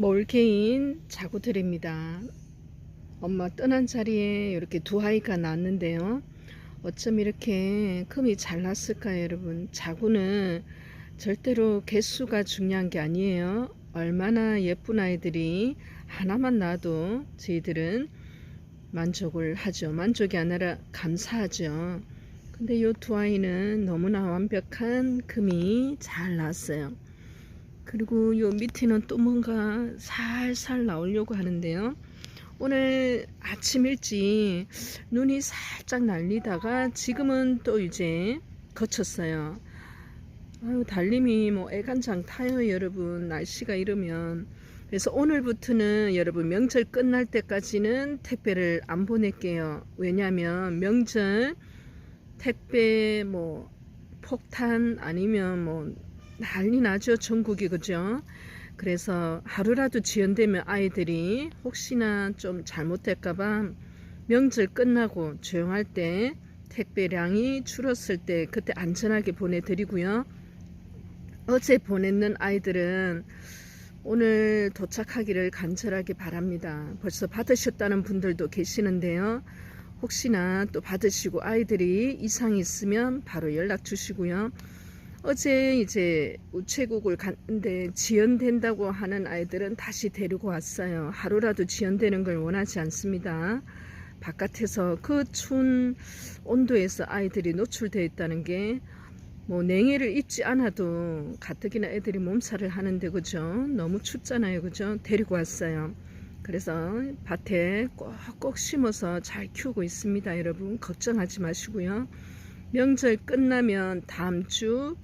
몰개인 자구들입니다. 엄마 떠난 자리에 이렇게 두 아이가 낳았는데요. 어쩜 이렇게 금이 잘 났을까요, 여러분? 자구는 절대로 개수가 중요한 게 아니에요. 얼마나 예쁜 아이들이 하나만 낳아도 저희들은 만족을 하죠. 만족이 아니라 감사하죠. 근데 이 두 아이는 너무나 완벽한 금이 잘 났어요. 그리고 요 밑에는 또 뭔가 살살 나오려고 하는데요. 오늘 아침 일찍 눈이 살짝 날리다가 지금은 또 이제 거쳤어요. 아유, 달님이 뭐 애간장 타요, 여러분. 날씨가 이러면. 그래서 오늘부터는 여러분 명절 끝날 때까지는 택배를 안 보낼게요. 왜냐면 명절 택배 뭐 폭탄 아니면 뭐 난리 나죠 전국이 그죠? 그래서 하루라도 지연되면 아이들이 혹시나 좀 잘못될까봐 명절 끝나고 조용할 때 택배량이 줄었을 때 그때 안전하게 보내드리고요. 어제 보냈는 아이들은 오늘 도착하기를 간절하게 바랍니다. 벌써 받으셨다는 분들도 계시는데요. 혹시나 또 받으시고 아이들이 이상이 있으면 바로 연락 주시고요. 어제 이제 우체국을 갔는데 지연된다고 하는 아이들은 다시 데리고 왔어요. 하루라도 지연되는 걸 원하지 않습니다. 바깥에서 그 추운 온도에서 아이들이 노출되어 있다는 게 뭐 냉해를 입지 않아도 가뜩이나 애들이 몸살을 하는데 그죠? 너무 춥잖아요. 그죠? 데리고 왔어요. 그래서 밭에 꼭꼭 심어서 잘 키우고 있습니다. 여러분 걱정하지 마시고요. 명절 끝나면 다음 주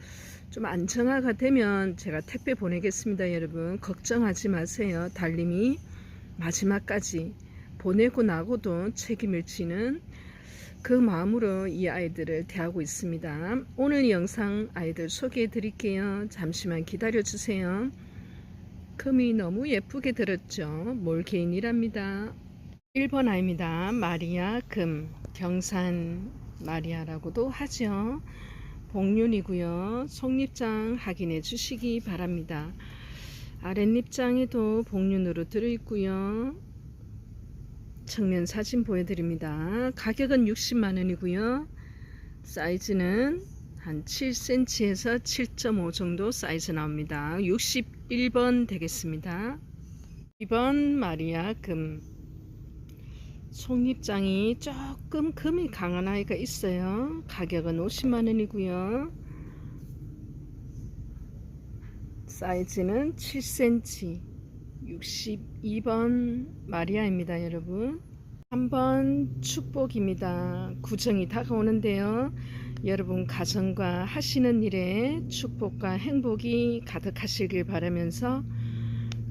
좀 안정화가 되면 제가 택배 보내겠습니다. 여러분 걱정하지 마세요. 달님이 마지막까지 보내고 나고도 책임을 지는 그 마음으로 이 아이들을 대하고 있습니다. 오늘 영상 아이들 소개해 드릴게요. 잠시만 기다려 주세요. 금이 너무 예쁘게 들었죠. 몰개인이랍니다. 1번 아입니다. 마리아 금 경산 마리아라고도 하죠. 복륜이고요. 속립장 확인해 주시기 바랍니다. 아랫립장에도 복륜으로 들어있고요. 측면 사진 보여드립니다. 가격은 60만원이고요. 사이즈는 한 7cm에서 7.5 정도 사이즈 나옵니다. 61번 되겠습니다. 2번 마리아 금 속립장이 조금 금이 강한 아이가 있어요. 가격은 50만원이고요. 사이즈는 7cm 62번 마리아입니다 여러분 3번 축복입니다 구정이 다가오는데요 여러분 가정과 하시는 일에 축복과 행복이 가득하시길 바라면서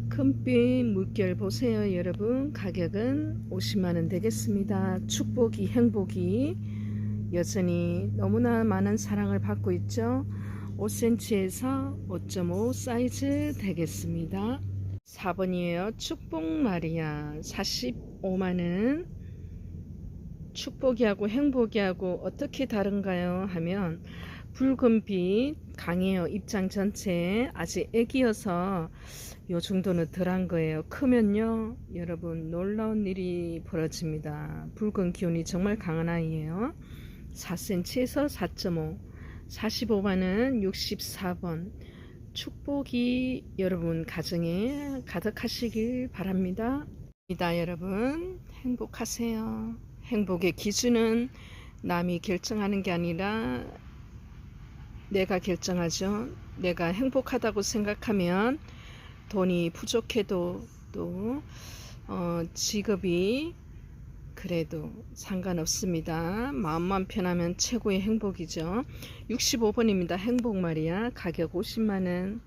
금빛 물결 보세요 여러분. 가격은 50만원 되겠습니다. 축복이 행복이 여전히 너무나 많은 사랑을 받고 있죠. 5cm에서 5.5 사이즈 되겠습니다. 4번이에요. 축복 마리아. 45만원. 축복이하고 행복이하고 어떻게 다른가요? 하면 붉은빛 강해요 입장 전체. 아직 애기여서 요 정도는 덜한 거예요. 크면요 여러분 놀라운 일이 벌어집니다. 붉은 기운이 정말 강한 아이예요. 4cm에서 4.5 45번은 64번. 축복이 여러분 가정에 가득하시길 바랍니다. 이다 여러분. 행복하세요. 행복의 기준은 남이 결정하는 게 아니라 내가 결정하죠. 내가 행복하다고 생각하면 돈이 부족해도 또 어, 직업이 그래도 상관없습니다. 마음만 편하면 최고의 행복이죠. 65번입니다. 행복 말이야. 가격 50만원.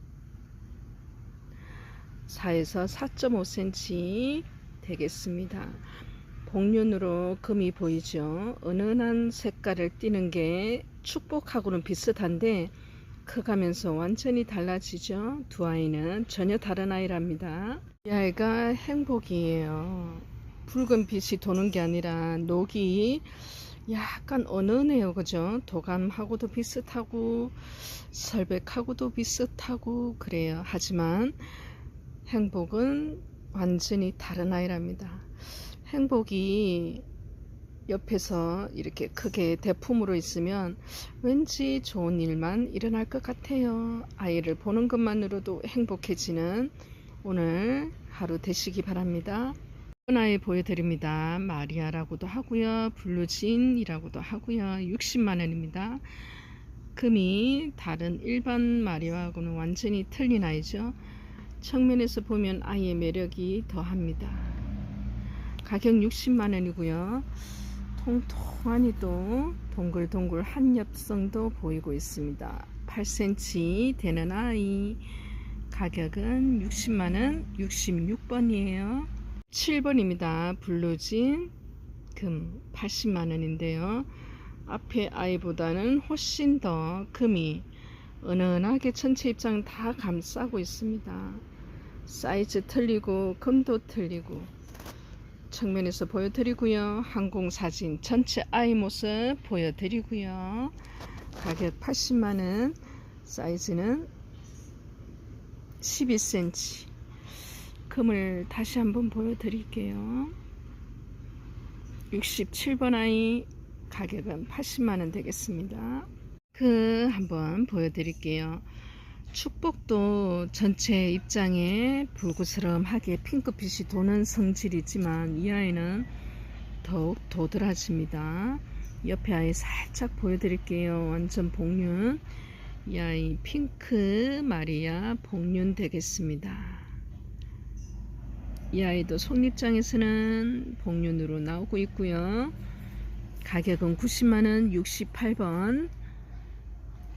4에서 4.5cm 되겠습니다. 복륜으로 금이 보이죠. 은은한 색깔을 띠는 게 축복하고는 비슷한데 커가면서 완전히 달라지죠. 두 아이는 전혀 다른 아이랍니다. 이 아이가 행복이에요. 붉은 빛이 도는 게 아니라 녹이 약간 은은해요. 그죠? 도감하고도 비슷하고 설백하고도 비슷하고 그래요. 하지만 행복은 완전히 다른 아이랍니다. 행복이 옆에서 이렇게 크게 대품으로 있으면 왠지 좋은 일만 일어날 것 같아요. 아이를 보는 것만으로도 행복해지는 오늘 하루 되시기 바랍니다. 이번 아이 보여드립니다. 마리아라고도 하고요. 블루진이라고도 하고요. 60만원입니다. 금이 다른 일반 마리아하고는 완전히 틀린 아이죠. 측면에서 보면 아이의 매력이 더합니다. 가격 60만원이고요. 통통하니도 동글동글 한엽성도 보이고 있습니다. 8cm 되는 아이 가격은 60만원 66번이에요. 7번입니다. 블루진 금 80만원인데요. 앞에 아이보다는 훨씬 더 금이 은은하게 전체 입장 다 감싸고 있습니다. 사이즈 틀리고 금도 틀리고 측면에서 보여드리고요. 항공사진 전체 아이 모습 보여드리고요. 가격 80만원 사이즈는 12cm 금을 다시 한번 보여드릴게요. 67번 아이 가격은 80만원 되겠습니다. 그 한번 보여드릴게요. 축복도 전체 입장에 불구스름하게 핑크빛이 도는 성질이지만 이 아이는 더욱 도드라집니다. 옆에 아이 살짝 보여드릴게요. 완전 복륜. 이 아이 핑크 마리아 복륜 되겠습니다. 이 아이도 속립장에서는 복륜으로 나오고 있고요. 가격은 90만원 68번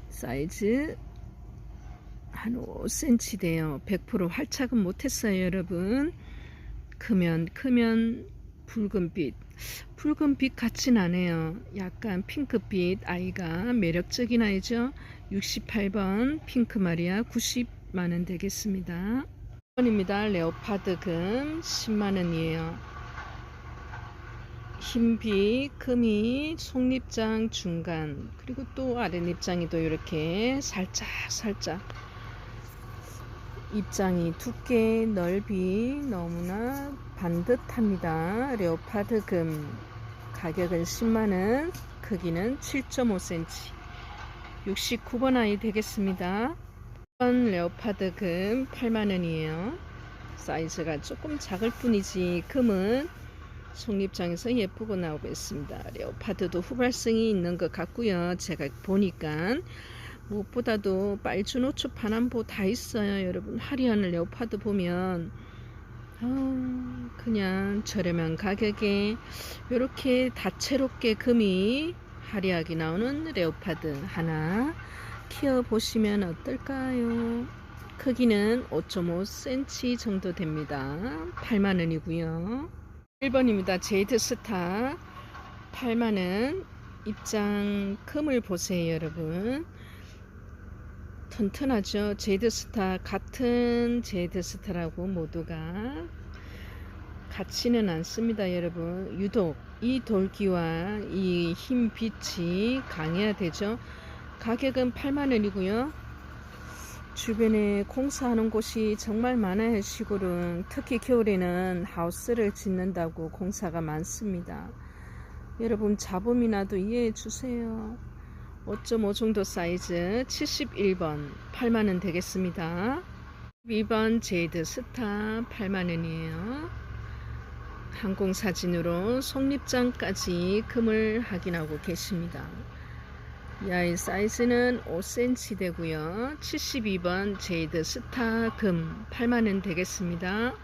사이즈 한 5cm 돼요. 100% 활착은 못했어요, 여러분. 크면 크면 붉은빛. 붉은빛 같진 않아요. 약간 핑크빛 아이가 매력적인 아이죠. 68번 핑크 마리아 90만원 되겠습니다. 1번입니다. 레오파드 금 10만원이에요. 흰빛, 금이 속립장 중간 그리고 또 아랫입장이 또 이렇게 살짝 살짝 입장이 두께 넓이 너무나 반듯합니다. 레오파드 금 가격은 10만원 크기는 7.5cm 69번 아이 되겠습니다. 1번 레오파드 금 8만원이에요. 사이즈가 조금 작을 뿐이지 금은 속립장에서 예쁘고 나오고 있습니다. 레오파드도 후발성이 있는 것 같고요. 제가 보니까 무엇보다도 빨주노초 파남보 다 있어요. 여러분 화려한 레오파드 보면 어, 그냥 저렴한 가격에 이렇게 다채롭게 금이 화려하게 나오는 레오파드 하나 키워보시면 어떨까요? 크기는 5.5cm 정도 됩니다. 8만원이고요. 1번입니다. 제이드 스타 8만원 입장 금을 보세요 여러분 튼튼하죠. 제이드 스타 같은 제이드 스타라고 모두가 같지는 않습니다 여러분. 유독 이 돌기와 이 흰 빛이 강해야 되죠. 가격은 8만원이고요. 주변에 공사하는 곳이 정말 많아요 시골은. 특히 겨울에는 하우스를 짓는다고 공사가 많습니다. 여러분 잡음이 나도 이해해 주세요 5.5 정도 사이즈? 71번. 8만원 되겠습니다. 2번 제이드 스타 8만원이에요. 항공사진으로 속립장까지 금을 확인하고 계십니다. 이 아이 사이즈는 5cm 되고요. 72번 제이드 스타 금 8만원 되겠습니다.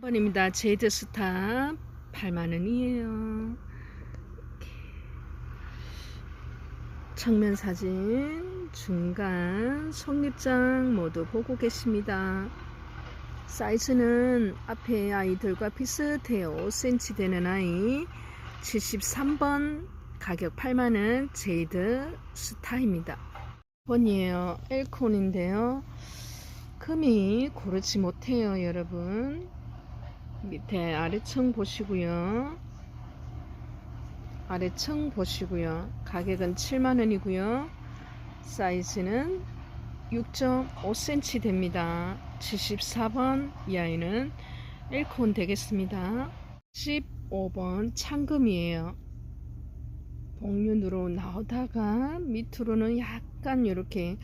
3번입니다. 제이드 스타 8만원이에요 정면 사진 중간 속립장 모두 보고 계십니다 사이즈는 앞에 아이들과 비슷해요 5cm 되는 아이 73번 가격 8만원 제이드 스타입니다. 번이에요. 엘콘인데요. 금이 고르지 못해요, 여러분. 밑에 아래층 보시고요. 아래층 보시고요. 가격은 7만원이고요. 사이즈는 6.5cm 됩니다. 74번 이 아이는 엘콘 되겠습니다. 15번 창금이에요. 복륜으로 나오다가 밑으로는 약간 이렇게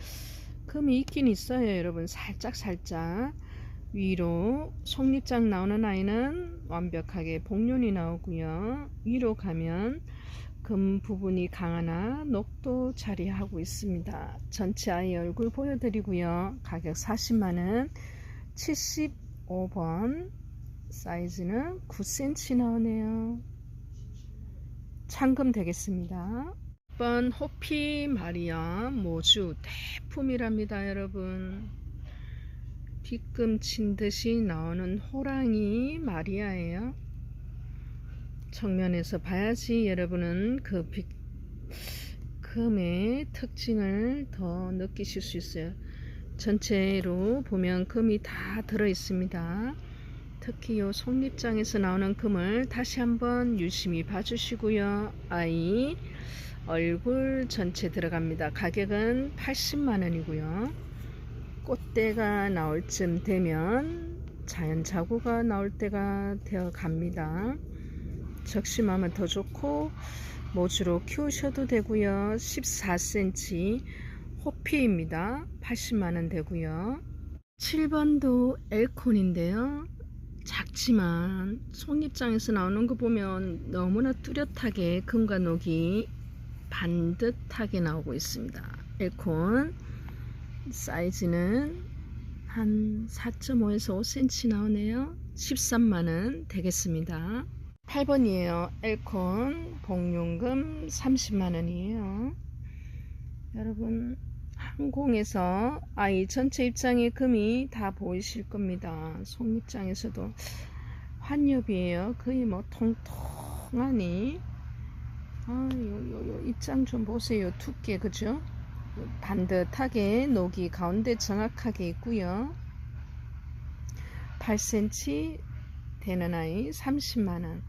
금이 있긴 있어요 여러분 살짝 살짝 위로 속립장 나오는 아이는 완벽하게 복륜이 나오고요. 위로 가면 금 부분이 강하나 녹도 자리하고 있습니다. 전체 아이 얼굴 보여드리고요. 가격 40만원 75번 사이즈는 9cm 나오네요. 창금 되겠습니다. 1번 호피 마리아 모주 대품이랍니다 여러분 빗금 친 듯이 나오는 호랑이 마리아예요 정면에서 봐야지 여러분은 그 빗, 금의 특징을 더 느끼실 수 있어요 전체로 보면 금이 다 들어 있습니다 특히 요 속립장에서 나오는 금을 다시 한번 유심히 봐주시고요. 아이 얼굴 전체 들어갑니다. 가격은 80만원이고요. 꽃대가 나올 쯤 되면 자연 자구가 나올 때가 되어 갑니다. 적심하면 더 좋고 모주로 키우셔도 되고요. 14cm 호피입니다. 80만원 되고요. 7번도 엘콘인데요. 작지만 손입장에서 나오는 거 보면 너무나 뚜렷하게 금과 녹이 반듯하게 나오고 있습니다. 에콘 사이즈는 한 4.5에서 5cm 나오네요. 13만원 되겠습니다. 8번이에요. 엘콘 복륜금 30만원이에요. 여러분 항공에서 아이 전체 입장의 금이 다 보이실 겁니다. 속 입장에서도 환엽이에요. 거의 뭐 통통하니 아, 요, 요, 요 입장 좀 보세요. 두께 그죠? 반듯하게 녹이 가운데 정확하게 있고요. 8cm 되는 아이 30만원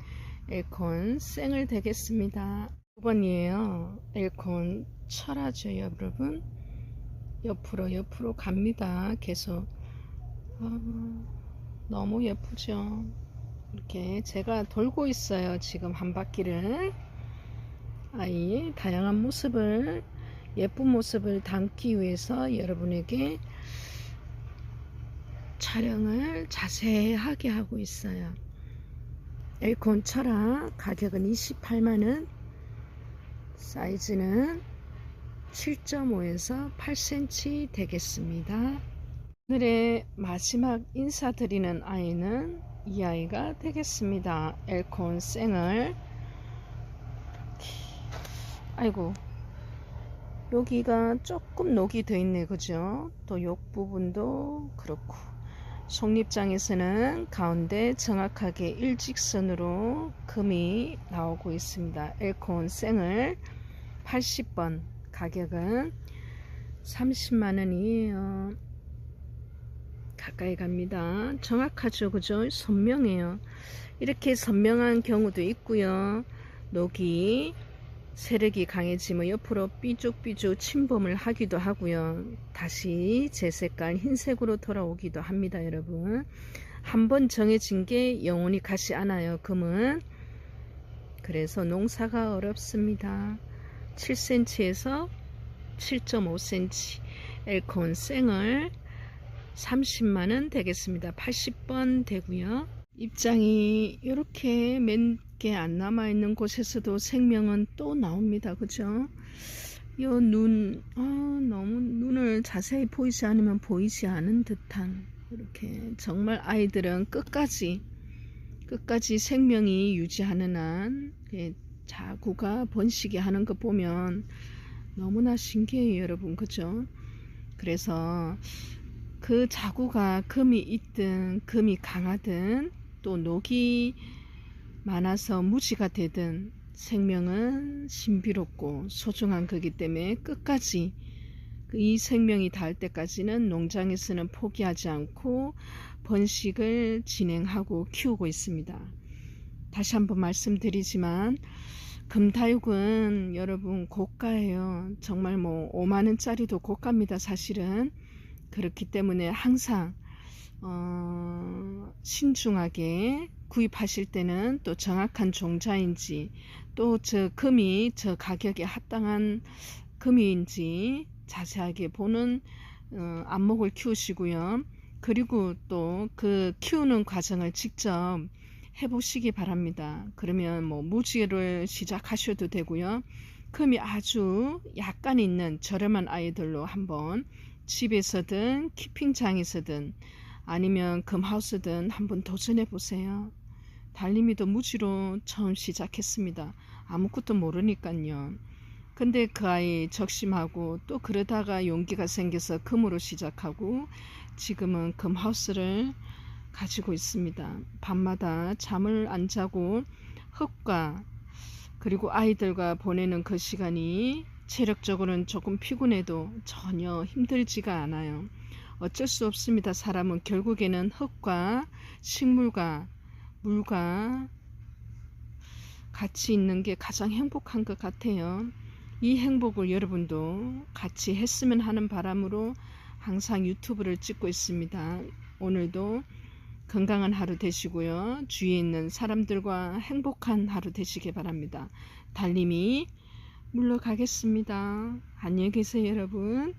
엘콘 생을 되겠습니다. 5번이에요. 엘콘 철하죠 여러분. 옆으로 옆으로 갑니다. 계속 아, 너무 예쁘죠. 이렇게 제가 돌고 있어요. 지금 한 바퀴를 아이 다양한 모습을 예쁜 모습을 담기 위해서 여러분에게 촬영을 자세하게 하고 있어요. 엘콘 철학 가격은 28만원 사이즈는 7.5에서 8cm 되겠습니다. 오늘의 마지막 인사드리는 아이는 이 아이가 되겠습니다. 엘콘 생을 아이고 여기가 조금 녹이 더 있네 그죠? 또 옆 부분도 그렇고 속립장에서는 가운데 정확하게 일직선으로 금이 나오고 있습니다. 엘콘 생을 80번 가격은 30만원이에요. 가까이 갑니다. 정확하죠. 그죠? 선명해요. 이렇게 선명한 경우도 있고요. 녹이 세력이 강해지면 옆으로 삐죽삐죽 침범을 하기도 하고요. 다시 제 색깔 흰색으로 돌아오기도 합니다. 여러분. 한번 정해진 게 영원히 가지 않아요. 금은. 그래서 농사가 어렵습니다. 7cm에서 7.5cm 엘콘 생을 30만원 되겠습니다. 80번 되고요. 입장이 이렇게 몇개안 남아 있는 곳에서도 생명은 또 나옵니다. 그죠? 요 눈, 아, 너무 눈을 자세히 보이지 않으면 보이지 않은 듯한 이렇게 정말 아이들은 끝까지 끝까지 생명이 유지하는 한 예, 자구가 번식이 하는 거 보면 너무나 신기해요 여러분 그죠 그래서 그 자구가 금이 있든 금이 강하든 또 녹이 많아서 무지가 되든 생명은 신비롭고 소중한 거기 때문에 끝까지 그이 생명이 닿을 때까지는 농장에서는 포기하지 않고 번식을 진행하고 키우고 있습니다. 다시 한번 말씀드리지만 금다육은 여러분 고가예요. 정말 뭐 5만 원짜리도 고가입니다. 사실은. 그렇기 때문에 항상 어, 신중하게 구입하실 때는 또 정확한 종자인지 또 저 금이 저 가격에 합당한 금인지 자세하게 보는 어, 안목을 키우시고요. 그리고 또 그 키우는 과정을 직접 해보시기 바랍니다. 그러면 뭐 무지를 시작하셔도 되고요. 금이 아주 약간 있는 저렴한 아이들로 한번 집에서든 키핑장에서든 아니면 금하우스든 한번 도전해 보세요. 달림이도 무지로 처음 시작했습니다. 아무것도 모르니까요. 근데 그 아이 적심하고 또 그러다가 용기가 생겨서 금으로 시작하고 지금은 금하우스를 가지고 있습니다. 밤마다 잠을 안 자고 흙과 그리고 아이들과 보내는 그 시간이 체력적으로는 조금 피곤해도 전혀 힘들지가 않아요. 어쩔 수 없습니다. 사람은 결국에는 흙과 식물과 물과 같이 있는 게 가장 행복한 것 같아요. 이 행복을 여러분도 같이 했으면 하는 바람으로 항상 유튜브를 찍고 있습니다. 오늘도 건강한 하루 되시고요. 주위에 있는 사람들과 행복한 하루 되시길 바랍니다. 달님이 물러가겠습니다. 안녕히 계세요, 여러분.